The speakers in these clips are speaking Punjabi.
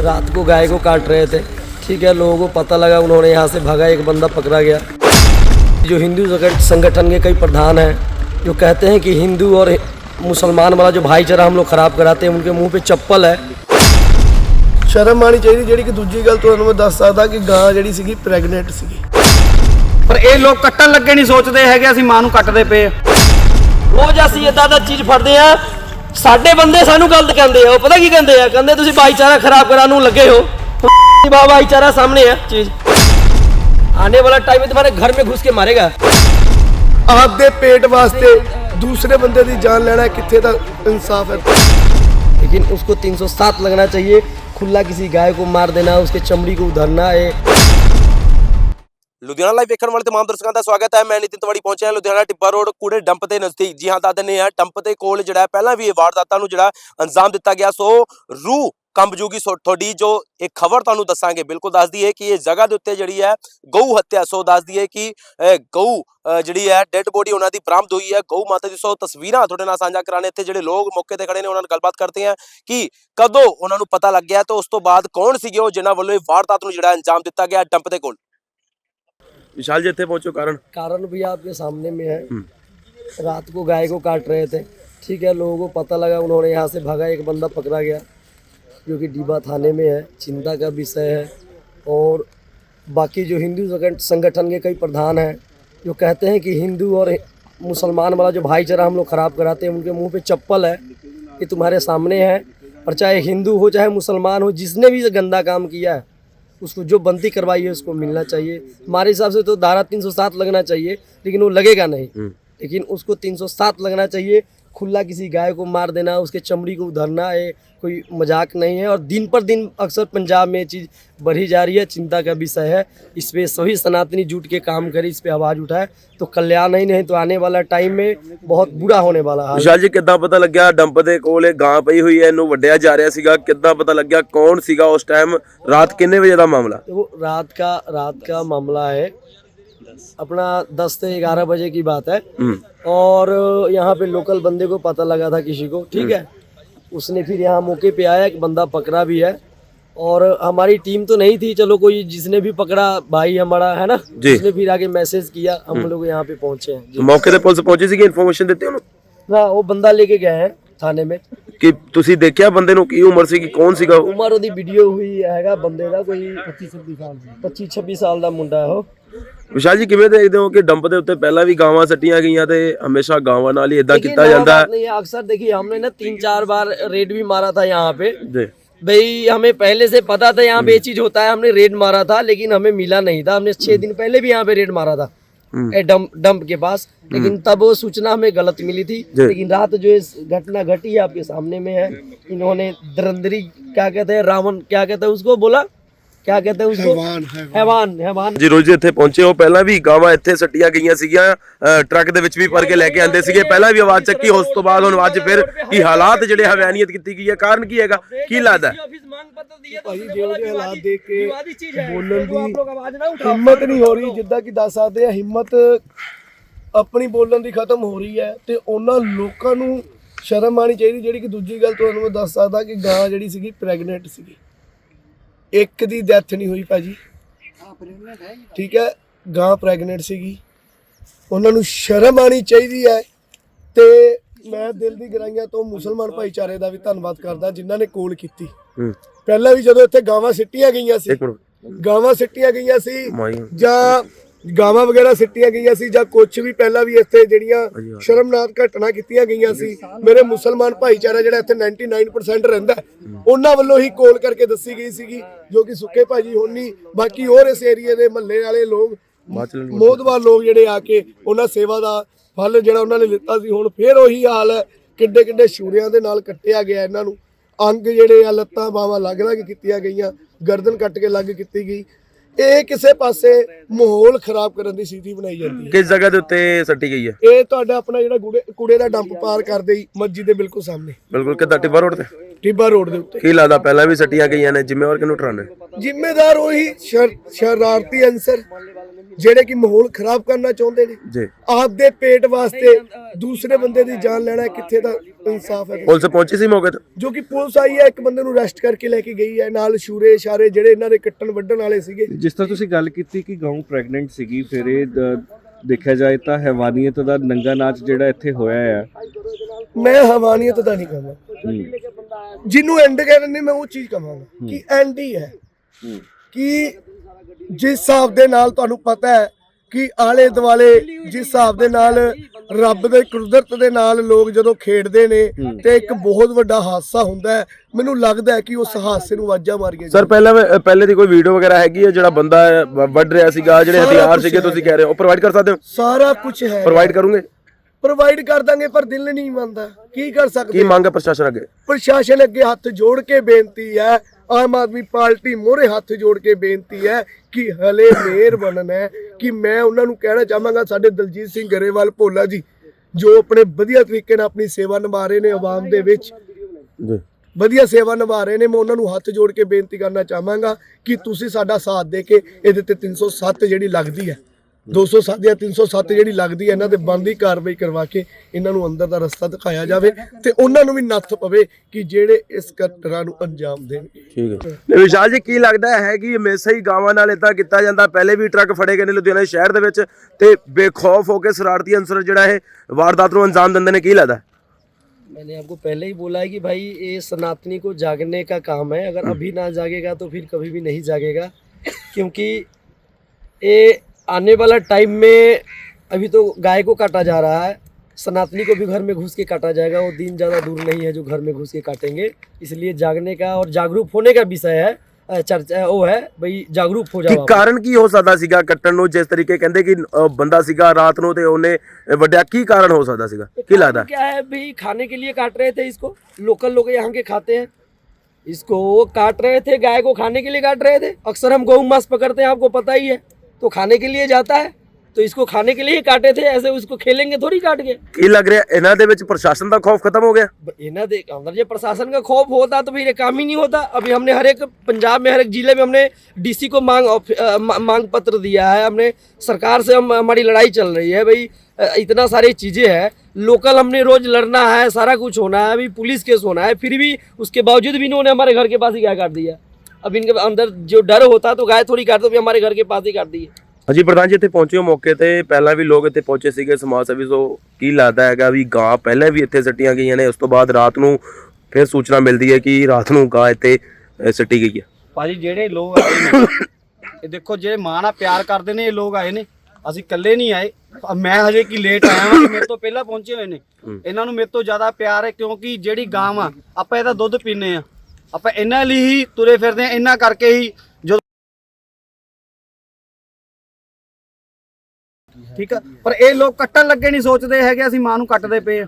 रात को गाय को काट रहे थे ठीक है लोगों को पता लगा उन्होंने यहाँ से भागा एक बंदा पकड़ा गया जो हिंदू संगठ- संगठन के कई प्रधान हैं जो कहते हैं कि हिंदू और मुसलमान वाला जो भाईचारा हम लोग खराब कराते हैं उनके मुंह पे चप्पल है ਸ਼ਰਮ ਆਣੀ ਚਾਹੀਦੀ ਜਿਹੜੀ ਕਿ ਦੂਜੀ ਗੱਲ ਤੁਹਾਨੂੰ ਮੈਂ ਦੱਸ ਸਕਦਾ ਕਿ ਗਾਂ ਜਿਹੜੀ ਸੀਗੀ ਪ੍ਰੈਗਨੈਂਟ ਸੀਗੀ ਪਰ ਇਹ ਲੋਕ ਕੱਟਣ ਲੱਗੇ ਨਹੀਂ ਸੋਚਦੇ ਹੈਗੇ ਅਸੀਂ ਮਾਂ ਨੂੰ ਕੱਟਦੇ ਪਏ ਆ। ਰੋਜ਼ ਅਸੀਂ ਇਦਾਂ ਦਾ ਚੀਜ਼ ਫੜਦੇ ਆ ਸਾਡੇ ਬੰਦੇ ਸਾਨੂੰ ਗਲਤ ਕਹਿੰਦੇ ਆ ਉਹ ਪਤਾ ਕੀ ਕਹਿੰਦੇ ਆ? ਕਹਿੰਦੇ ਤੁਸੀਂ ਭਾਈਚਾਰਾ ਖਰਾਬ ਕਰਾਉਣ ਨੂੰ ਲੱਗੇ ਹੋ। ਬਾ ਭਾਈਚਾਰਾ ਸਾਹਮਣੇ ਆ? ਚੀਜ਼। ਆਨੇ ਵਾਲਾ ਟਾਈਮ ਤੁਹਾਡੇ ਘਰ ਮੇ ਘੁਸ ਕੇ ਮਾਰੇਗਾ। ਆਪਦੇ ਪੇਟ ਵਾਸਤੇ ਦੂਸਰੇ ਬੰਦੇ ਦੀ ਜਾਨ ਲੈਣਾ ਕਿੱਥੇ ਦਾ ਇਨਸਾਫ਼ ਹੈ। ਲੇਕਿਨ ਉਸ उसको 307 लगना चाहिए खुला किसी गाय को मार देना उसके चमड़ी को उधरना है ਲੁਧਿਆਣਾ ਲਾਈਵ ਵੇਖਣ ਵਾਲੇ ਤਮਾਮ ਦਰਸ਼ਕਾਂ ਦਾ ਸਵਾਗਤ ਹੈ। ਮੈਂ ਨਿਤਿਨ ਤਵਾੜੀ ਪਹੁੰਚਿਆ ਲੁਧਿਆਣਾ ਟਿੱਬਾ ਰੋਡ, ਕੂੜੇ ਡੰਪ ਦੇ ਨਜ਼ਦੀਕ। ਜੀ ਹਾਂ ਦੱਸ ਦਿੰਦੇ ਹਾਂ ਡੰਪ ਦੇ ਕੋਲ ਜਿਹੜਾ ਪਹਿਲਾਂ ਵੀ ਇਹ ਵਾਰਦਾਤਾਂ ਨੂੰ ਜਿਹੜਾ ਅੰਜਾਮ ਦਿੱਤਾ ਗਿਆ। ਸੋ ਰੂਹ ਕੰਬ ਜੂਗੀ ਸੋ ਤੁਹਾਡੀ ਜੋ ਇੱਕ ਖਬਰ ਤੁਹਾਨੂੰ ਦੱਸਾਂਗੇ। ਬਿਲਕੁਲ ਦੱਸ ਦਈਏ ਕਿ ਇਹ ਜਗ੍ਹਾ ਦੇ ਉੱਤੇ ਜਿਹੜੀ ਹੈ, ਗਊ ਹੱਤਿਆ। ਸੋ ਦੱਸ ਦਈਏ ਕਿ ਗਊ ਜਿਹੜੀ ਹੈ ਡੈੱਡ ਬੋਡੀ ਉਹਨਾਂ ਦੀ ਬਰਾਮਦ ਹੋਈ ਹੈ। ਗਊ ਮਾਤਾ ਦੀ ਸੋ ਤਸਵੀਰਾਂ ਤੁਹਾਡੇ ਨਾਲ ਸਾਂਝਾ ਕਰਾਣੇ ਇੱਥੇ ਜਿਹੜੇ ਲੋਕ ਮੌਕੇ ਤੇ ਖੜੇ ਨੇ, ਉਹਨਾਂ ਨਾਲ ਗੱਲਬਾਤ ਕਰਦੇ ਹਾਂ ਕਿ ਕਦੋਂ ਉਹਨਾਂ ਨੂੰ ਪਤਾ ਲੱਗਿਆ ਤੇ ਉਸ ਤੋਂ ਬਾਅਦ ਕੌਣ ਸੀਗੇ ਉਹ, ਜਿਨ੍ਹਾਂ ਵੱਲੋਂ ਇਹ ਵਾਰਦਾਤ ਨੂੰ ਜਿਹੜਾ ਅੰਜਾਮ ਦਿੱਤਾ ਗਿਆ ਡੰਪ ਦੇ ਕੋਲ। विशाल जी थे पहुंचो कारण? कारण भी आपके सामने में है। हम्म। रात को गाय को काट रहे थे। ठीक है लोगों को पता लगा उन्होंने यहाँ से भागा एक बंदा पकड़ा गया जो कि डीबा थाने में है। चिंता का विषय है। और बाकी जो हिंदू संगठन के कई प्रधान हैं जो कहते हैं कि हिंदू और मुसलमान वाला जो भाईचारा हम लोग ख़राब कराते हैं उनके मुँह पे चप्पल है ये तुम्हारे सामने है। और चाहे हिंदू हो चाहे मुसलमान हो जिसने भी गंदा काम किया है उसको जो बनती करवाई है उसको मिलना चाहिए हमारे हिसाब से तो धारा 307 लगना चाहिए लेकिन वो लगेगा नहीं लेकिन उसको 307 लगना चाहिए खुला किसी गाय को मार देना उसके चमड़ी को उधरना ये कोई मजाक नहीं है और दिन पर दिन अक्सर पंजाब में ये चीज़ बढ़ी जा रही है चिंता का विषय है इस पे सभी सनातनी जुट के काम करें इस पे आवाज़ उठाए तो कल्याण ही नहीं तो आने वाला टाइम में बहुत बुरा होने वाला है ਵਿਸ਼ਾਲ ਜੀ ਕਿੱਦਾਂ ਪਤਾ ਲੱਗਿਆ ਡੰਪ ਦੇ ਕੋਲ ਇਹ ਗਾਂ ਪਈ ਹੋਈ ਹੈ ਇਹਨੂੰ ਵੱਢਿਆ ਜਾ ਰਿਹਾ ਸੀਗਾ ਕਿੱਦਾਂ ਪਤਾ ਲੱਗਿਆ ਕੌਣ ਸੀਗਾ ਉਸ ਟਾਈਮ ਰਾਤ ਕਿੰਨੇ ਵਜੇ ਦਾ ਮਾਮਲਾ देखो रात का रात का मामला है अपना 10 से 11 बजे की बात है हम्म और यहाँ पे लोकल बंदे को पता लगा था किसी को ठीक है उसने फिर यहाँ मौके पे आया एक बंदा पकड़ा भी है और हमारी टीम तो नहीं थी चलो कोई जिसने भी पकड़ा भाई हमारा है ना जी। उसने फिर आके मैसेज किया हम लोग यहाँ पे पहुंचे हैं जी। ਮੌਕੇ ਤੇ ਪੁਲਿਸ ਪਹੁੰਚੀ ਸੀਗੀ ਇਨਫੋਰਮੇਸ਼ਨ ਦਿੱਤੀ ਉਹਨੂੰ हाँ वो बंदा लेके गए हैं थाने में ਕਿ ਤੁਸੀਂ ਦੇਖਿਆ ਬੰਦੇ ਨੂੰ ਕੀ ਉਮਰ ਸੀਗੀ ਕੌਣ ਸੀਗਾ ਉਹ ਉਮਰ ਉਹਦੀ ਵੀਡੀਓ ਹੋਈ ਹੈਗਾ ਬੰਦੇ ਦਾ ਕੋਈ 25 26 ਸਾਲ ਦੀ 25 26 ਸਾਲ ਦਾ ਮੁੰਡਾ ਹੈ ਉਹ ਵਿਸ਼ਾਲ ਜੀ ਕਿਵੇਂ ਦੇਖਦੇ ਹੋ ਕਿ ਡੰਪ ਦੇ ਉੱਤੇ ਪਹਿਲਾਂ ਵੀ ਗਾਵਾਂ ਸੱਟੀਆਂ ਗਈਆਂ ਤੇ ਹਮੇਸ਼ਾ ਗਾਵਾਂ ਨਾਲ ਹੀ ਇਦਾਂ देखिए, ਕੀਤਾ नया ਜਾਂਦਾ बात नहीं है अक्सर देखिए हमने ना तीन चार बार रेड भी मारा था यहाँ पे ਜੀ भाई हमें पहले से पता था यहाँ पे ये चीज होता है हमने रेड मारा था लेकिन हमें मिला नहीं था हमने छह दिन पहले भी यहाँ पे रेड मारा था ए डंप डंप के पास लेकिन तब वो सूचना हमें गलत मिली थी जी। लेकिन रात जो इस घटना घटी है आपके सामने में है इन्होंने धरंधरी क्या कहते हैं रावण क्या कहते हैं उसको बोला ਕਿਆ ਕਹਤੇ ਉਸਕੋ ਹੈਵਾਨ ਹੈਵਾਨ। ਹੈਵਾਨ ਜੀ ਰੋਜ਼ ਇੱਥੇ ਪਹੁੰਚੇ ਹੋ। ਪਹਿਲਾਂ ਵੀ ਗਾਵਾਂ ਇੱਥੇ ਸੱਟੀਆਂ ਗਈਆਂ ਸੀਗੀਆਂ। ਟਰੱਕ ਦੇ ਵਿੱਚ ਵੀ ਭਰ ਕੇ ਲੈ ਕੇ ਆਂਦੇ ਸੀਗੇ। ਪਹਿਲਾਂ ਵੀ ਆਵਾਜ਼ ਚੱਕੀ ਉਸ ਤੋਂ ਬਾਅਦ ਹੁਣ ਅੱਜ ਫਿਰ ਕੀ ਹਾਲਾਤ ਜਿਹੜੇ ਹਵਾਨੀਅਤ ਕੀਤੀ ਗਈ ਹੈ? ਕਾਰਨ ਕੀ ਹੈਗਾ? ਕੀ ਲੱਗਦਾ ਹਿੰਮਤ ਨਹੀਂ ਹੋ ਰਹੀ ਜਿੱਦਾਂ ਕਿ ਦੱਸ ਸਕਦੇ ਆ ਹਿੰਮਤ ਆਪਣੀ ਬੋਲਣ ਦੀ ਖਤਮ ਹੋ ਰਹੀ ਹੈ ਤੇ ਉਹਨਾਂ ਲੋਕਾਂ ਨੂੰ ਸ਼ਰਮ ਆਣੀ ਚਾਹੀਦੀ ਜਿਹੜੀ ਕਿ ਦੂਜੀ ਗੱਲ ਤੁਹਾਨੂੰ ਮੈਂ ਦੱਸ ਸਕਦਾ ਕਿ ਗਾਂ ਜਿਹੜੀ ਸੀਗੀ ਪ੍ਰੈਗਨੈਂਟ ਸੀਗੀ। ਇੱਕ ਦੀ ਡੈਥ ਨਹੀਂ ਹੋਈ ਭਾਜੀ। ਠੀਕ ਹੈ ਗਾਂ ਪ੍ਰੈਗਨੈਂਟ ਸੀਗੀ। ਉਹਨਾਂ ਨੂੰ ਸ਼ਰਮ ਆਣੀ ਚਾਹੀਦੀ ਹੈ ਤੇ ਮੈਂ ਦਿਲ ਦੀ ਗਰਾਈਆਂ ਤੋਂ ਮੁਸਲਮਾਨ ਭਾਈਚਾਰੇ ਦਾ ਵੀ ਧੰਨਵਾਦ ਕਰਦਾ ਜਿਨ੍ਹਾਂ ਨੇ ਕੋਲ ਕੀਤੀ। ਪਹਿਲਾਂ ਵੀ ਜਦੋਂ ਇੱਥੇ ਗਾਵਾਂ ਸਿੱਟੀਆਂ ਗਈਆਂ ਸੀ ਗਾਵਾਂ ਸਿੱਟੀਆਂ ਗਈਆਂ ਸੀ ਜਾਂ ਗਾਵਾਂ ਵਗੈਰਾ ਸਿੱਟੀਆਂ ਗਈਆਂ ਸੀ ਜਾਂ ਕੁਝ ਵੀ ਪਹਿਲਾਂ ਵੀ ਇੱਥੇ ਜਿਹੜੀਆਂ ਸ਼ਰਮਨਾਕ ਘਟਨਾ ਕੀਤੀਆਂ ਗਈਆਂ ਸੀ। ਮੇਰੇ ਮੁਸਲਮਾਨ ਭਾਈਚਾਰਾ ਜਿਹੜਾ ਇੱਥੇ 99% ਰਹਿੰਦਾ ਉਹਨਾਂ ਵੱਲੋਂ ਹੀ ਕੋਲ ਕਰਕੇ ਦੱਸੀ ਗਈ ਸੀਗੀ ਜੋ ਕਿ ਸੁੱਕੇ ਭਾਜੀ ਹੋਣੀ ਬਾਕੀ ਹੋਰ ਇਸ ਏਰੀਏ ਦੇ ਮਹੱਲੇ ਵਾਲੇ ਲੋਕ ਮੋਦਵਾਰ ਲੋਕ ਜਿਹੜੇ ਆ ਕੇ ਉਹਨਾਂ ਸੇਵਾ ਦਾ ਫਲ ਜਿਹੜਾ ਉਹਨਾਂ ਨੇ ਲਿੱਤਾ ਸੀ ਹੁਣ ਫੇਰ ਉਹੀ ਹਾਲ ਹੈ ਕਿੱਡੇ ਕਿੱਡੇ ਸ਼ੂਰਿਆਂ ਦੇ ਨਾਲ ਕੱਟਿਆ ਗਿਆ ਇਹਨਾਂ ਨੂੰ। ਅੰਗ ਜਿਹੜੇ ਆ ਲੱਤਾਂ ਬਾਹਾਂ ਅਲੱਗ-ਅਲੱਗ ਕੀਤੀਆਂ ਗਈਆਂ ਗਰਦਨ ਕੱਟ ਕੇ ਅਲੱਗ ਕੀਤੀ ਗਈ। ਇਹ ਕਿਸੇ ਪਾਸੇ ਮਾਹੌਲ ਖਰਾਬ ਕਰਨ ਦੀ ਸਥਿਤੀ ਬਣਾਈ ਜਾਂਦੀ ਹੈ। ਕਿਸ ਜਗ੍ਹਾ ਦੇ ਉੱਤੇ ਸੱਟੀ ਗਈ ਹੈ? ਇਹ ਤੁਹਾਡਾ ਆਪਣਾ ਜਿਹੜਾ ਕੂੜੇ ਕੂੜੇ ਦਾ ਡੰਪ ਪਾਰ ਕਰਦੇ ਹੀ ਮਸਜਿਦ ਦੇ ਬਿਲਕੁਲ ਸਾਹਮਣੇ। ਬਿਲਕੁਲ ਕਿੱਦਾਂ? ਟਿੱਬਾ ਰੋਡ ਤੇ? ਟਿੱਬਾ ਰੋਡ ਦੇ ਉੱਤੇ। ਕੀ ਲੱਗਦਾ ਪਹਿਲਾਂ ਵੀ ਸੱਟੀਆਂ ਗਈਆਂ ਨੇ ਜ਼ਿੰਮੇਵਾਰ ਕਿਹਨੂੰ ਠਰਾਣੇ ਜ਼ਿੰਮੇਦਾਰ ਉਹੀ ਸ਼ਰ- ਸ਼ਰਾਰਤੀ ਅੰਸਰ ਜਿਹੜੇ ਕਿ ਮਾਹੌਲ ਖਰਾਬ ਕਰਨਾ ਚਾਹੁੰਦੇ ਨੇ ਜੀ। ਆਪਦੇ ਪੇਟ ਵਾਸਤੇ ਦੂਸਰੇ ਬੰਦੇ ਦੀ ਜਾਨ ਲੈਣਾ ਕਿੱਥੇ ਦਾ ਇਨਸਾਫ ਹੈ। ਪੁਲਿਸ ਪਹੁੰਚੀ ਸੀ ਮੌਕੇ ਤੇ? ਜੋ ਕਿ ਪੁਲਿਸ ਆਈ ਹੈ ਇੱਕ ਬੰਦੇ ਨੂੰ ਅਰੈਸਟ ਕਰਕੇ ਲੈ ਕੇ ਗਈ ਹੈ ਨਾਲ ਸ਼ੂਰੇ ਇਸ਼ਾਰੇ ਜਿਹੜੇ ਇਹਨਾਂ ਦੇ ਕੱਟਣ ਵੱਢਣ ਵਾਲੇ ਸੀਗੇ। ਜਿਸ ਤਰ੍ਹਾਂ ਤੁਸੀਂ ਗੱਲ ਕੀਤੀ ਕਿ ਗਾਉਂ ਪ੍ਰੈਗਨੈਂਟ ਸੀਗੀ ਫਿਰ ਇਹ ਦ- ਦੇਖਿਆ ਜਾਏ ਤਾਂ ਹੈਵਾਨੀਅਤ ਦਾ ਨੰਗਾ ਨਾਚ ਜਿਹੜਾ ਇੱਥੇ ਹੋਇਆ ਆ। ਮੈਂ ਹਵਾਨੀਅਤ ਦਾ ਨਹੀਂ ਕਹਾਂਗਾ। ਜਿਹਨੂੰ ਐਂਡ ਕਹਿੰਦੇ ਨੇ ਮੈਂ ਉਹ ਚੀਜ਼ ਕਹਾਂਗਾ ਕਿ ਐਂਡ ਹੀ ਹੈ। ਕਿ ਜਿਸ ਹਿਸਾਬ ਦੇ ਨਾਲ ਤੁਹਾਨੂੰ ਪਤਾ ਹੈ ਕਿ ਆਲੇ ਦੁਆਲੇ ਜਿਸ ਹਿਸਾਬ ਦੇ ਨਾਲ ਰੱਬ ਦੇ ਕੁਦਰਤ ਦੇ ਨਾਲ ਲੋਕ ਜਦੋਂ ਖੇਡਦੇ ਨੇ ਤੇ ਇੱਕ ਬਹੁਤ ਵੱਡਾ ਹਾਦਸਾ ਹੁੰਦਾ ਹੈ ਮੈਨੂੰ ਲੱਗਦਾ ਹੈ ਕਿ ਉਸ ਹਾਦਸੇ ਨੂੰ ਆਵਾਜ਼ਾਂ ਮਾਰੀਆਂ ਸਰ ਪਹਿਲਾਂ ਪਹਿਲੇ ਦੀ ਕੋਈ ਵੀਡੀਓ ਵਗੈਰਾ ਹੈਗੀ ਹੈ ਜਿਹੜਾ ਬੰਦਾ ਵੱਢ ਰਿਹਾ ਸੀਗਾ ਜਿਹੜੇ ਹਥਿਆਰ ਸੀਗੇ ਤੁਸੀਂ। ਕਹਿ ਰਹੇ ਹੋ? ਪ੍ਰੋਵਾਈਡ ਕਰ ਸਕਦੇ ਹੋ? ਸਾਰਾ ਕੁਝ ਹੈ ਪ੍ਰੋਵਾਈਡ ਕਰੋਗੇ? ਪ੍ਰੋਵਾਈਡ ਕਰ ਦਾਂਗੇ ਪਰ ਦਿਲ ਨਹੀਂ ਮੰਨਦਾ। ਕੀ ਕਰ ਕੀ ਸਕਦੇ ਮੰਗ ਹੈ ਪ੍ਰਸ਼ਾਸਨ ਅੱਗੇ? ਪ੍ਰਸ਼ਾਸਨ ਅੱਗੇ ਹੱਥ ਜੋੜ ਕੇ ਬੇਨਤੀ ਹੈ ਆਮ ਆਦਮੀ ਪਾਰਟੀ ਮੋਹਰੇ ਹੱਥ ਜੋੜ ਕੇ ਬੇਨਤੀ ਹੈ ਕਿ ਹਲੇ ਮੇਰ ਬਣਨਾ ਹੈ ਕਿ ਮੈਂ ਉਹਨਾਂ ਨੂੰ ਕਹਿਣਾ ਚਾਹਾਂਗਾ ਸਾਡੇ ਦਲਜੀਤ ਸਿੰਘ ਗਰੇਵਾਲ ਭੋਲਾ ਜੀ ਜੋ ਆਪਣੇ ਵਧੀਆ ਤਰੀਕੇ ਨਾਲ ਆਪਣੀ ਸੇਵਾ ਨਿਭਾ ਰਹੇ ਨੇ ਆਵਾਮ ਦੇ ਵਿੱਚ। ਜੀ। ਵਧੀਆ ਸੇਵਾ ਨਿਭਾ ਰਹੇ ਨੇ ਮੈਂ ਉਹਨਾਂ ਨੂੰ ਹੱਥ ਜੋੜ ਕੇ ਬੇਨਤੀ ਕਰਨਾ ਚਾਹਾਂਗਾ ਕਿ ਤੁਸੀਂ ਸਾਡਾ ਸਾਥ ਦੇ ਕੇ ਇਹਦੇ ਤੇ 307 ਜਿਹੜੀ ਲੱਗਦੀ ਹੈ। 207 ਜਾਂ 307 ਜਿਹੜੀ ਲੱਗਦੀ ਹੈ ਇਹਨਾਂ ਤੇ ਬਣਦੀ ਕਾਰਵਾਈ ਕਰਵਾ ਕੇ ਇਹਨਾਂ ਨੂੰ ਅੰਦਰ ਦਾ ਰਸਤਾ ਦਿਖਾਇਆ ਜਾਵੇ ਤੇ ਉਹਨਾਂ ਨੂੰ ਵੀ ਨੱਥ ਪਵੇ ਕਿ ਜਿਹੜੇ ਇਸ ਘਟਨਾ ਨੂੰ ਅੰਜਾਮ ਦੇਣਗੇ ਠੀਕ ਹੈ ਨੇ ਵਿਸ਼ਾਲ ਜੀ ਕੀ ਲੱਗਦਾ ਹੈ ਕਿ ਹਮੇਸ਼ਾ ਹੀ ਗਾਵਾਂ ਨਾਲ ਇਦਾਂ ਕੀਤਾ ਜਾਂਦਾ ਪਹਿਲੇ ਵੀ ਟਰੱਕ ਫੜੇ ਗਏ ਨੇ ਲੁਧਿਆਣਾ ਸ਼ਹਿਰ ਦੇ ਵਿੱਚ ਤੇ ਬੇਖੌਫ ਹੋ ਕੇ ਸ਼ਰਾਰਤੀ ਅੰਸਰ ਜਿਹੜਾ ਇਹ ਵਾਰਦਾਤ ਨੂੰ ਅੰਜਾਮ ਦਿੰਦੇ ਨੇ ਕੀ ਲੱਗਦਾ मैंने आपको पहले ही बोला है कि भाई ये सनातनी को जागने का काम है अगर अभी ना जागेगा तो फिर कभी भी नहीं जागेगा क्योंकि ये आने वाला टाइम में अभी तो गाय को काटा जा रहा है सनातनी को भी घर में घुस के काटा जाएगा वो दिन ज़्यादा दूर नहीं है जो घर में घुस के काटेंगे इसलिए जागने का और जागरूक होने का विषय है अ, चर्चा वो है भाई जागरूक हो ਕਿ जाओ आप। ਕਾਰਨ ਕੀ ਹੋ ਸਕਦਾ ਸੀਗਾ ਕੱਟਣ ਨੂੰ ਜਿਸ ਤਰੀਕੇ ਕਹਿੰਦੇ ਕਿ ਅ, ਬੰਦਾ ਸੀਗਾ ਰਾਤ ਨੂੰ ਤੇ ਉਹਨੇ ਵੱਡਿਆ ਕੀ ਕਾਰਨ ਹੋ ਸਕਦਾ ਸੀਗਾ ਕੀ कारण ਲੱਗਦਾ क्या है भाई खाने के लिए काट रहे थे इसको लोकल लोग यहाँ के खाते हैं इसको काट रहे थे गाय को खाने के लिए काट रहे थे अक्सर हम गऊ मांस पकड़ते हैं आपको पता ही है तो खाने के लिए जाता है तो इसको खाने के लिए ही काटे थे ऐसे उसको खेलेंगे थोड़ी काट के ਕੀ ਲੱਗ ਰਿਹਾ ਇਹਨਾਂ ਦੇ ਵਿੱਚ ਪ੍ਰਸ਼ਾਸਨ ਦਾ ਖੌਫ ਖਤਮ ਹੋ ਗਿਆ इन्हें देख अंदर जो प्रशासन का खौफ होता तो फिर ये काम ही नहीं होता अभी हमने हर एक पंजाब में हर एक जिले में हमने डीसी को मांग ऑफ- अ, मा- मांग पत्र दिया है हमने सरकार से हम हमारी लड़ाई चल रही है भाई अ, इतना सारी चीज़ें हैं लोकल हमने रोज लड़ना है सारा कुछ होना है अभी पुलिस केस होना है फिर भी उसके बावजूद भी इन्होंने हमारे घर के पास ही गाय काट दिया अब इनके अंदर जो डर होता तो गाय थोड़ी काटते भी हमारे घर के पास ही काट दी है ਹਾਂਜੀ ਪ੍ਰਧਾਨ ਜੀ ਇੱਥੇ ਪਹੁੰਚੇ ਹੋ ਮੌਕੇ ਤੇ ਪਹਿਲਾਂ ਵੀ ਲੋਕ ਇੱਥੇ ਪਹੁੰਚੇ ਸੀਗੇ ਸਮਾਜ ਸੇਵੀ ਸੋ ਕੀ ਲੱਗਦਾ ਹੈਗਾ ਵੀ ਗਾਂ ਪਹਿਲਾਂ ਵੀ ਇੱਥੇ ਸੱਟੀਆਂ ਗਈਆਂ ਨੇ ਉਸ ਤੋਂ ਬਾਅਦ ਰਾਤ ਨੂੰ ਫਿਰ ਸੂਚਨਾ ਮਿਲਦੀ ਹੈ ਕਿ ਰਾਤ ਨੂੰ ਗਾਂ ਇੱਥੇ ਅ, ਸੱਟੀ ਗਈ ਹੈ ਭਾਜੀ ਜਿਹੜੇ ਲੋਕ ਆਏ ਨੇ ਇਹ ਦੇਖੋ ਜਿਹੜੇ ਮਾਂ ਨਾਲ ਪਿਆਰ ਕਰਦੇ ਨੇ ਇਹ ਲੋਕ ਆਏ ਨੇ ਅਸੀਂ ਇਕੱਲੇ ਨਹੀਂ ਆਏ ਅ- ਮੈਂ ਹਜੇ ਕੀ ਲੇਟ ਆਇਆ ਹਾਂ ਮੇਰੇ ਤੋਂ ਪਹਿਲਾਂ ਪਹੁੰਚੇ ਹੋਏ ਨੇ ਇਹਨਾਂ ਨੂੰ ਮੇਰੇ ਤੋਂ ਜ਼ਿਆਦਾ ਪਿਆਰ ਹੈ ਕਿਉਂਕਿ ਜਿਹੜੀ ਗਾਂ ਆ ਆਪਾਂ ਇਹਦਾ ਦੁੱਧ ਪੀਨੇ ਆ ਆਪਾਂ ਇਹਨਾਂ ਲਈ ਹੀ ਤੁਰੇ ਫਿਰਦੇ ਆ ਇਹਨਾਂ ਕਰਕੇ ਹੀ ਜਦੋਂ ਠੀਕ ਆ? ਪਰ ਇਹ ਲੋਕ ਕੱਟਣ ਲੱਗੇ ਨਹੀਂ ਸੋਚਦੇ ਹੈਗੇ ਅਸੀਂ ਮਾਂ ਨੂੰ ਕੱਟਦੇ ਪਏ ਆ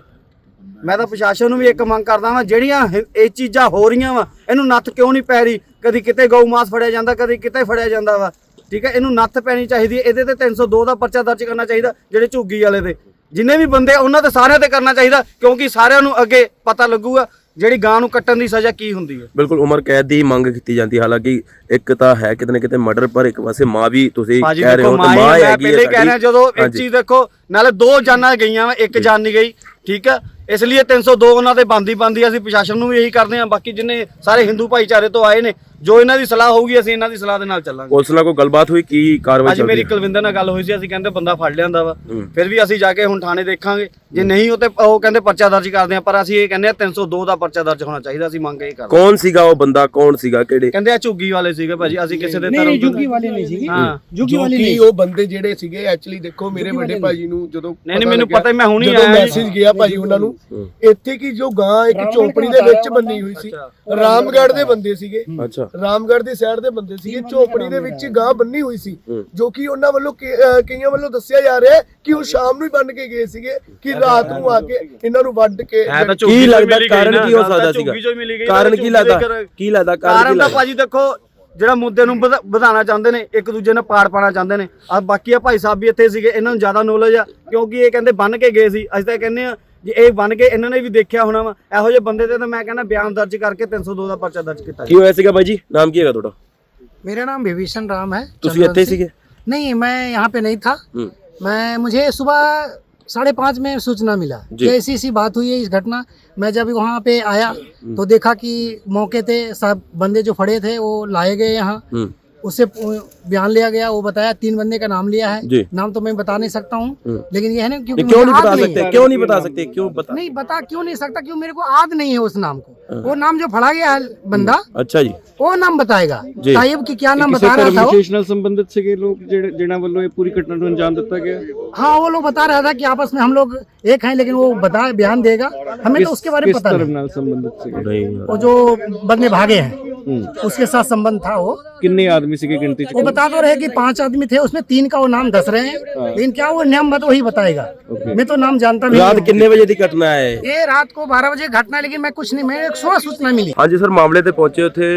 ਮੈਂ ਤਾਂ ਪ੍ਰਸ਼ਾਸਨ ਨੂੰ ਵੀ ਇੱਕ ਮੰਗ ਕਰਦਾ ਵਾਂ ਜਿਹੜੀਆਂ ਇਹ ਚੀਜ਼ਾਂ ਹੋ ਰਹੀਆਂ ਵਾ ਇਹਨੂੰ ਨੱਥ ਕਿਉਂ ਨਹੀਂ ਪੈ ਰਹੀ? ਕਦੀ ਕਿਤੇ ਗਊ ਮਾਸ ਫੜਿਆ ਜਾਂਦਾ ਕਦੀ ਕਿਤੇ ਫੜਿਆ ਜਾਂਦਾ ਵਾ। ਠੀਕ ਹੈ ਇਹਨੂੰ ਨੱਥ ਪੈਣੀ ਚਾਹੀਦੀ ਹੈ। ਇਹਦੇ ਤੇ 302 ਦਾ ਪਰਚਾ ਦਰਜ ਕਰਨਾ ਚਾਹੀਦਾ ਜਿਹੜੇ ਝੁੱਗੀ ਵਾਲੇ ਦੇ। ਜਿੰਨੇ ਵੀ ਬੰਦੇ ਆ, ਉਹਨਾਂ ਤੇ ਸਾਰਿਆਂ ਤੇ ਕਰਨਾ ਚਾਹੀਦਾ ਕਿਉਂਕਿ ਸਾਰਿਆਂ ਨੂੰ ਅੱਗੇ ਪਤਾ ਲੱਗੂਗਾ। ਜਿਹੜੀ ਗਾਂ ਨੂੰ ਕੱਟਣ ਦੀ ਸਜ਼ਾ ਕੀ ਹੁੰਦੀ ਹੈ ਬਿਲਕੁਲ ਉਮਰ ਕੈਦ ਦੀ ਮੰਗ ਕੀਤੀ ਜਾਂਦੀ ਹੈ। ਹਾਲਾਂਕਿ ਇੱਕ ਤਾਂ ਹੈ ਕਿਤੇ ਨਾ ਕਿਤੇ ਮਰਡਰ ਪਰ ਇੱਕ ਪਾਸੇ ਮਾਂ ਵੀ ਤੁਸੀਂ ਕਹਿ ਰਹੇ ਹੋ ਤੇ ਹੀ ਮਾਂ ਹੈਗੀ ਹੈ ਪਹਿਲੇ ਕਹਿ ਰਿਹਾ। ਜਦੋਂ ਇੱਕ। ਚੀਜ਼ ਦੇਖੋ ਨਾਲੇ ਦੋ ਜਾਨਾਂ ਗਈਆਂ ਇੱਕ ਜਾਨ ਨਹੀਂ ਗਈ ਠੀਕ ਆ ਇਸ ਲਈ ਇਹ 302 ਉਹਨਾਂ ਤੇ ਬੰਦੀ ਬੰਦੀ ਅਸੀਂ ਪ੍ਰਸ਼ਾਸਨ ਨੂੰ ਵੀ ਇਹੀ ਕਰਦੇ ਹਾਂ ਬਾਕੀ ਜਿੰਨੇ ਸਾਰੇ ਹਿੰਦੂ ਭਾਈਚਾਰੇ ਤੋਂ ਆਏ ਨੇ ਜੋ ਇਹਨਾਂ ਦੀ ਸਲਾਹ ਹੋਊਗੀ ਅਸੀਂ ਇਹਨਾਂ ਦੀ ਸਲਾਹ ਦੇ ਨਾਲ ਚੱਲਾਂਗੇ। ਪੁਲਿਸ ਨਾਲ ਕੋਈ ਗੱਲਬਾਤ ਹੋਈ? ਕੀ ਕਾਰਵਾਈ ਅੱਜ ਚੱਲ ਮੇਰੀ ਰਹੀ ਹੈ? ਕੁਲਵਿੰਦਰ ਨਾਲ ਗੱਲ ਹੋਈ ਸੀ ਅਸੀਂ ਕਹਿੰਦੇ ਬੰਦਾ ਫੜ ਲਿਆਂਦਾ ਵਾ। ਹੂੰ। ਫਿਰ ਵੀ ਅਸੀਂ ਜਾ ਕੇ ਹੁਣ ਥਾਣੇ ਦੇਖਾਂਗੇ। ਜੇ ਨਹੀਂ ਉਹ ਤੇ ਉਹ ਕਹਿੰਦੇ ਪਰਚਾ ਦਰਜ ਕਰਦੇ ਆ ਪਰ ਅਸੀਂ ਇਹ ਕਹਿੰਦੇ ਆ 302 ਦਾ ਪਰਚਾ ਦਰਜ ਹੋਣਾ ਚਾਹੀਦਾ ਅਸੀਂ ਮੰਗ ਇਹ ਕਰਦੇ ਕੌਣ ਸੀਗਾ ਉਹ ਬੰਦਾ? ਕੌਣ ਸੀਗਾ? ਕਿਹੜੇ? ਕਹਿੰਦੇ ਆ ਝੁੱਗੀ ਵਾਲੇ ਸੀਗੇ ਭਾਜੀ ਅਸੀਂ ਕਿਸੇ ਦੇ ਧਰਮ ਝੁੱਗੀ ਵਾਲੇ ਨਹੀਂ ਸੀਗੇ। ਹਾਂ। ਜੋ ਕਿ ਉਹ ਬੰਦੇ ਜਿਹੜੇ ਸੀਗੇ ਐਕਚੁਅਲੀ ਦੇਖੋ ਮੇਰੇ ਵੱਡੇ ਭਾਜੀ ਨੂੰ ਜਦੋਂ ਨਹੀਂ, ਨਹੀਂ, ਮੈਨੂੰ ਪਤਾ ਹੀ ਮੈਂ ਹੁਣੀ ਜਦੋਂ ਆਇਆ ਜੀ। ਮੈਸੇਜ ਗਿਆ ਭਾਜੀ ਉਹਨਾਂ ਨੂੰ ਇੱਥੇ ਕੀ ਜੋ ਗਾਂ ਇੱਕ ਝੋਪੜੀ ਦੇ ਵਿੱਚ ਬੰਨੀ ਹੋਈ ਸੀ। ਰਾਮਗੜ੍ਹ ਦੇ ਬੰਦੇ ਸੀਗੇ। ਅੱਛਾ। ਰਾਮਗੜ੍ਹ ਦੀ ਸਾਈਡ ਦੇ ਬੰਦੇ ਸੀਗੇ। ਝੋਪੜੀ ਦੇ ਵਿੱਚ ਗਾਂ ਬੰਨੀ ਹੋਈ ਸੀ। ਜੋ ਕਿ ਉਹਨਾਂ ਵੱਲੋਂ ਕਈਆਂ ਵੱਲੋਂ ਦੱਸਿਆ ਜਾ ਰਿਹਾ ਕਿ ਉਹ ਸ਼ਾਮ ਨੂੰ ਹੀ ਬੰਨ ਕੇ ਗਏ ਸੀਗੇ ਕਿ ਰਾਤ ਨੂੰ ਆ ਕੇ ਇਹਨਾਂ ਨੂੰ ਵੱਢ ਕੇ ਕੀ ਲੱਗਦਾ ਕਾਰਨ ਕੀ ਹੋ ਸਕਦਾ ਸੀਗਾ? ਕਾਰਨ ਕੀ ਲੱਗਦਾ? ਕੀ ਲੱਗਦਾ? ਕਾਰਨ ਕੀ ਤਾਂ ਲੱਗਦਾ? ਭਾਜੀ ਦੇਖੋ ਜਿਹੜਾ ਮੁੱਦੇ ਨੂੰ ਵਧਾ- ਵਧਾਉਣਾ ਚਾਹੁੰਦੇ ਨੇ ਇੱਕ ਦੂਜੇ ਨਾਲ ਪਾੜ ਪਾਣਾ ਚਾਹੁੰਦੇ ਨੇ ਆ ਬਾਕੀ ਆ ਭਾਈ ਸਾਹਿਬ ਵੀ ਇੱਥੇ ਸੀਗੇ ਇਹਨਾਂ ਨੂੰ ਜ਼ਿਆਦਾ ਨੌਲੇਜ ਆ ਕਿਉਂਕਿ ਇਹ ਕਹਿੰਦੇ ਬੰਨ ਕੇ ਗਏ ਸੀ ਅਸੀਂ ਤਾਂ ਕਹਿੰਦੇ ਆ ਜੇ ਇਹ ਬੰਨ ਕੇ ਇਹਨਾਂ ਨੇ ਵੀ ਦੇਖਿਆ ਹੋਣਾ ਵਾ ਇਹੋ ਜਿਹੇ ਬੰਦੇ ਤੇ ਤਾਂ ਮੈਂ ਕਹਿੰਦਾ ਬਿਆਨ ਦਰਜ ਕਰਕੇ 302 ਦਾ ਪਰਚਾ ਦਰਜ ਕੀਤਾ ਕੀ ਹੋਇਆ ਸੀਗਾ ਬਾਈ ਜੀ ਨਾਮ ਕੀ ਹੈਗਾ ਤੁਹਾਡਾ मेरा नाम विभीषण राम है ਤੁਸੀਂ ਇੱਥੇ ਸੀਗੇ नहीं मैं यहाँ पे नहीं था हम्म। मैं मुझे सुबह साढ़े पाँच में सूचना मिला जी। कि ऐसी ऐसी बात हुई है इस घटना मैं जब वहाँ पे आया हम्म। तो देखा कि मौके थे सब बंदे जो फड़े थे वो लाए गए यहाँ हम्म उससे बयान लिया गया वो बताया तीन बंदे का नाम लिया है। नाम तो मैं बता नहीं सकता हूँ हम्म। लेकिन ये है ना क्योंकि क्यों नहीं बता सकते? क्यों नहीं बता सकते? क्यों बता? नहीं बता क्यों नहीं सकता? क्यों मेरे को आद नहीं है उस नाम को। हाँ। वो नाम जो फड़ा गया है बंदा हम्म। अच्छा जी। वो नाम बताएगा। साहिब की क्या नाम बता रहा था संबंधित से लोग जिना वालों पूरी घटना को अंजाम देता गया? हाँ वो लोग बता रहा था कि आपस में हम लोग एक हैं लेकिन वो बता बयान देगा। हमें तो उसके बारे में पता नहीं। संबंधित वो जो बंदे भागे हैं। उसके साथ संबंध था वो ਕਿੰਨੇ ਆਦਮੀ ਸੀਗੇ ਗਿਣਤੀ ਚ वो बता तो रहे कि पांच आदमी थे उसमें तीन का वो नाम दस रहे हैं लेकिन क्या वो नाम बता वही बताएगा मैं तो नाम जानता भी ਰਾਤ नहीं हूँ। ਕਿੰਨੇ ਵਜੇ ਦੀ ਘਟਨਾ ਹੈ ਇਹ? ये रात को बारह बजे घटना है, लेकिन मैं कुछ नहीं मैं एक सुबह सूचना मिली ਹਾਂਜੀ ਸਰ ਮਾਮਲੇ ਤੇ ਪਹੁੰਚੇ ਉੱਥੇ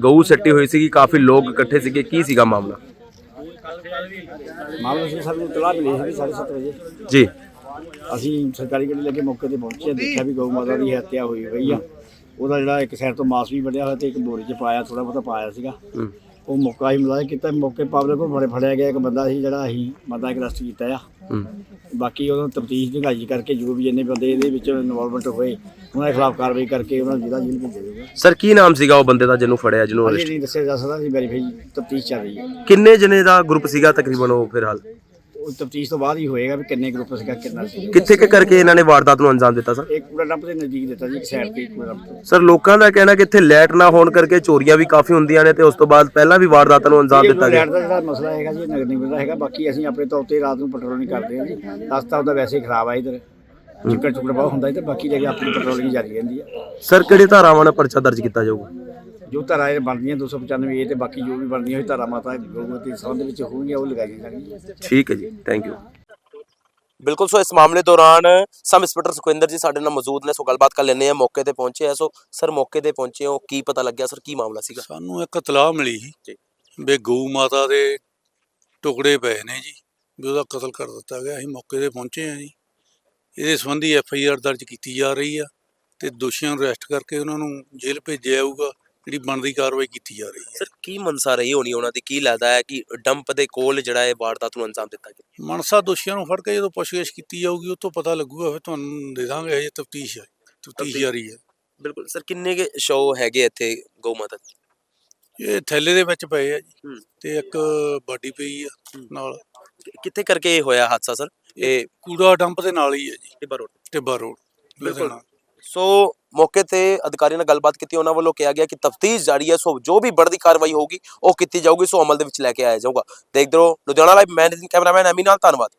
ਗਊ ਸੱਟੀ ਹੋਈ ਸੀਗੀ ਕਾਫੀ ਲੋਕ ਇਕੱਠੇ ਸੀਗੇ ਕੀ ਸੀਗਾ ਮਾਮਲਾ ਮਾਮਲਾ ਸੀ ਸਾਨੂੰ ਤਲਾਹ ਮਿਲੀ ਸੀ 7:30 ਵਜੇ ਜੀ ਅਸੀਂ ਸਰਕਾਰੀ ਗੱਡੀ ਲੈ ਕੇ ਮੌਕੇ ਤੇ ਪਹੁੰਚੇ ਦੇਖਿਆ ਵੀ ਗਊ ਮਾਤਾ ਦੀ ਹੱਤਿਆ ਹੋਈ ਹੋਈ ਆ ਉਹਦਾ ਜਿਹੜਾ ਇੱਕ ਸਾਈਡ ਤੋਂ ਮਾਸ ਵੀ ਵੱਢਿਆ ਹੋਇਆ ਤੇ ਇੱਕ ਬੋਰੀ 'ਚ ਪਾਇਆ ਥੋੜਾ ਬਹੁਤਾ ਪਾਇਆ ਸੀਗਾ। ਉਹ ਮੌਕਾ ਹੀ ਮਿਲਾਇਆ ਕੀਤਾ ਮੌਕੇ ਪਬਲਿਕ ਕੋਲ ਫੜੇ ਫੜਿਆ ਗਿਆ ਇੱਕ ਬੰਦਾ ਸੀ ਜਿਹੜਾ ਅਸੀਂ ਬੰਦਾ ਇੱਕ ਅਰੈਸਟ ਕੀਤਾ ਆ। ਬਾਕੀ ਉਹਨੂੰ ਤਫਤੀਸ਼ ਨਿਗਾਜੀ ਕਰਕੇ ਜੋ ਵੀ ਇੰਨੇ ਬੰਦੇ ਇਹਦੇ ਵਿੱਚ ਇਨਵੋਲਵਮੈਂਟ ਹੋਏ ਉਹਨਾਂ ਦੇ ਖਿਲਾਫ ਕਾਰਵਾਈ ਕਰਕੇ ਉਹਨਾਂ ਨੂੰ ਜ਼ਿਲ੍ਹਾ ਜੇਲ੍ਹ ਭੇਜਿਆ ਜਾਊਗਾ। ਸਰ ਕੀ ਨਾਮ ਸੀਗਾ ਉਹ ਬੰਦੇ ਦਾ ਜਿਹਨੂੰ ਫੜਿਆ ਜਿਹਨੂੰ ਅਰੈਸਟ ਨਹੀਂ ਦੱਸਿਆ ਜਾ ਸਕਦਾ ਜੀ ਵੈਰੀਫਾਈ ਤਫਤੀਸ਼ ਚੱਲ ਰਹੀ ਹੈ। ਕਿੰਨੇ ਜਣੇ ਦਾ ਗਰੁੱਪ ਸੀਗਾ ਤਕਰੀਬਨ ਉਹ ਫਿਲਹਾਲ? ਉਹ ਤਫਤੀਸ਼ ਤੋਂ ਬਾਅਦ ਹੀ ਹੋਏਗਾ ਵੀ ਕਿੰਨੇ ਗਰੁੱਪ ਸੀਗਾ ਕਿੰਨਾ ਸੀ। ਕਿੱਥੇ ਕੁ ਕਰਕੇ ਇਹਨਾਂ ਨੇ ਵਾਰਦਾਤ ਨੂੰ ਅੰਜਾਮ ਦਿੱਤਾ ਸਰ? ਇੱਕ ਕੂੜਾ ਡੰਪ ਦੇ ਨਜ਼ਦੀਕ ਦਿੱਤਾ ਜੀ ਇੱਕ ਸਾਈਡ ਤੇ ਕੂੜਾ ਡੰਪ ਸਰ ਲੋਕਾਂ ਦਾ ਕਹਿਣਾ ਕਿ ਇੱਥੇ ਲਾਈਟ ਨਾ ਹੋਣ ਕਰਕੇ ਚੋਰੀਆਂ ਵੀ ਕਾਫੀ ਹੁੰਦੀਆਂ ਨੇ ਤੇ ਉਸ ਤੋਂ ਬਾਅਦ ਪਹਿਲਾਂ ਵੀ ਵਾਰਦਾਤਾਂ ਨੂੰ ਅੰਜਾਮ ਦਿੱਤਾ ਗਿਆ। ਲੈਟ ਦਾ ਜਿਹੜਾ ਮਸਲਾ ਹੈਗਾ ਜੀ ਨਗਰ ਨਿਗਮ ਦਾ ਹੈਗਾ ਬਾਕੀ ਅਸੀਂ ਆਪਣੇ ਤੌਰ ਤੇ ਰਾਤ ਨੂੰ ਪੈਟਰੋਲਿੰਗ ਕਰਦੇ ਹਾਂ ਜੀ। ਰਸਤਾ ਉਹਦਾ ਵੈਸੇ ਹੀ ਖਰਾਬ ਆ ਇਧਰ। ਚਿੱਕੜ ਚੁੱਕੜ ਬਹੁਤ ਹੁੰਦਾ ਇੱਧਰ ਬਾਕੀ ਜਗ੍ਹਾ ਆਪਣੀ ਪੈਟਰੋਲਿੰਗ ਜਾਰੀ ਰਹਿੰਦੀ ਹੈ ਸਰ ਕਿਹੜੀ ਧਾਰਾਵਾਂ ਨਾਲ ਪਰਚਾ ਦਰਜ ਕੀਤਾ ਜਾਊਗਾ? ਜੋ ਧਾਰਾ ਇਹ ਬਣਦੀਆਂ 295 ਏ ਤੇ ਬਾਕੀ ਜੋ ਵੀ ਬਣਦੀਆਂ ਹੋਈ ਧਾਰਾ ਮਾਤਾ ਦੇ ਸੰਬੰਧ ਵਿੱਚ ਹੋਣਗੀਆਂ ਉਹ ਲਗਾਈ ਜਾਣਗੀਆਂ। ਠੀਕ ਹੈ ਜੀ ਥੈਂਕ ਯੂ ਬਿਲਕੁਲ ਸੋ ਇਸ ਮਾਮਲੇ ਦੌਰਾਨ ਸਬ ਇੰਸਪੈਕਟਰ ਸੁਖਵਿੰਦਰ ਜੀ ਸਾਡੇ ਨਾਲ ਮੌਜੂਦ ਨੇ ਸੋ ਗੱਲਬਾਤ ਕਰ ਲੈਂਦੇ ਆ ਮੌਕੇ ਤੇ ਪਹੁੰਚੇ ਆ। ਸੋ ਸਰ ਮੌਕੇ ਤੇ ਪਹੁੰਚੇ ਹੋ ਕੀ ਪਤਾ ਲੱਗਿਆ ਸਰ ਕੀ ਮਾਮਲਾ ਸੀਗਾ? ਸਾਨੂੰ ਇੱਕ ਇਤਲਾਹ ਮਿਲੀ ਜੀ। ਸੀ ਵੀ ਗਊ ਮਾਤਾ ਦੇ ਟੁਕੜੇ ਪਏ ਨੇ ਜੀ ਵੀ ਉਹਦਾ ਕਤਲ ਕਰ ਦਿੱਤਾ ਗਿਆ। ਅਸੀਂ ਮੌਕੇ ਤੇ ਪਹੁੰਚੇ ਹਾਂ ਜੀ। ਇਹਦੇ ਸੰਬੰਧੀ ਐਫ ਆਈ ਆਰ ਦਰਜ ਕੀਤੀ ਜਾ ਰਹੀ ਆ ਤੇ ਦੋਸ਼ੀਆਂ ਨੂੰ ਅਰੈਸਟ ਕਰਕੇ ਉਹਨਾਂ ਨੂੰ ਜੇਲ੍ਹ ਭੇਜਿਆ ਜਾਊਗਾ। ਜਿਹੜੀ ਬਣਦੀ ਕਾਰਵਾਈ ਕੀਤੀ ਜਾ ਰਹੀ ਹੈ। ਸਰ ਕੀ ਮਨਸਾ ਰਹੀ ਹੋਣੀ ਉਹਨਾਂ ਦੀ? ਕੀ ਲੱਗਦਾ ਹੈ ਕਿ ਡੰਪ ਦੇ ਕੋਲ ਜਿਹੜਾ ਇਹ ਵਾਰਦਾਤ ਨੂੰ ਅੰਜਾਮ ਦਿੱਤਾ ਗਿਆ? ਮਨਸਾ ਦੋਸ਼ੀਆਂ ਨੂੰ ਫੜ ਕੇ ਜਦੋਂ ਪੁੱਛਗਿੱਛ ਕੀਤੀ ਜਾਊਗੀ ਉਹ ਤੋਂ ਪਤਾ ਲੱਗੂਗਾ ਫਿਰ ਤੁਹਾਨੂੰ ਦੇ ਦਾਂਗੇ ਇਹ ਤਫਤੀਸ਼ ਹੈ। ਤਫਤੀਸ਼ ਜਾਰੀ ਹੈ। ਬਿਲਕੁਲ। ਸਰ ਕਿੰਨੇ ਕੇ ਸ਼ੋ ਹੈਗੇ ਇੱਥੇ ਗਊ ਮਾਤਾ ਦੇ? ਇਹ ਥੈਲੇ ਦੇ ਵਿੱਚ ਪਏ ਆ ਜੀ। ਤੇ ਇੱਕ ਬਾਡੀ ਪਈ ਆ ਨਾਲ। ਕਿੱਥੇ ਕਰਕੇ ਇਹ ਹੋਇਆ ਹਾਦਸਾ ਸਰ? ਇਹ ਕੂੜਾ ਡੰਪ ਦੇ ਨਾਲ ਹੀ ਹੈ ਜੀ। ਟਿੱਬਾ ਰੋਡ। ਟਿੱਬਾ ਰੋਡ। ਬਿਲਕੁਲ। ਸੋ ਮੌਕੇ ਤੇ ਅਧਿਕਾਰੀਆਂ ਨਾਲ ਗੱਲਬਾਤ ਕੀਤੀ, ਉਹਨਾਂ ਵੱਲੋਂ ਕਿਹਾ ਗਿਆ ਕਿ ਤਫਤੀਸ਼ ਜਾਰੀ ਹੈ, ਸੋ ਜੋ ਵੀ ਬੜਦੀ ਕਾਰਵਾਈ ਹੋਊਗੀ, ਉਹ ਕੀਤੀ ਜਾਊਗੀ, ਸੋ ਅਮਲ ਦੇ ਵਿੱਚ ਲੈ ਕੇ ਆਇਆ ਜਾਊਗਾ। ਦੇਖਦੇ ਰਹੋ, ਲੁਧਿਆਣਾ ਲਾਈਵ ਮੈਂ ਕੈਮਰਾਮੈਨ, ਐਮੀ ਨਾਲ, ਧੰਨਵਾਦ।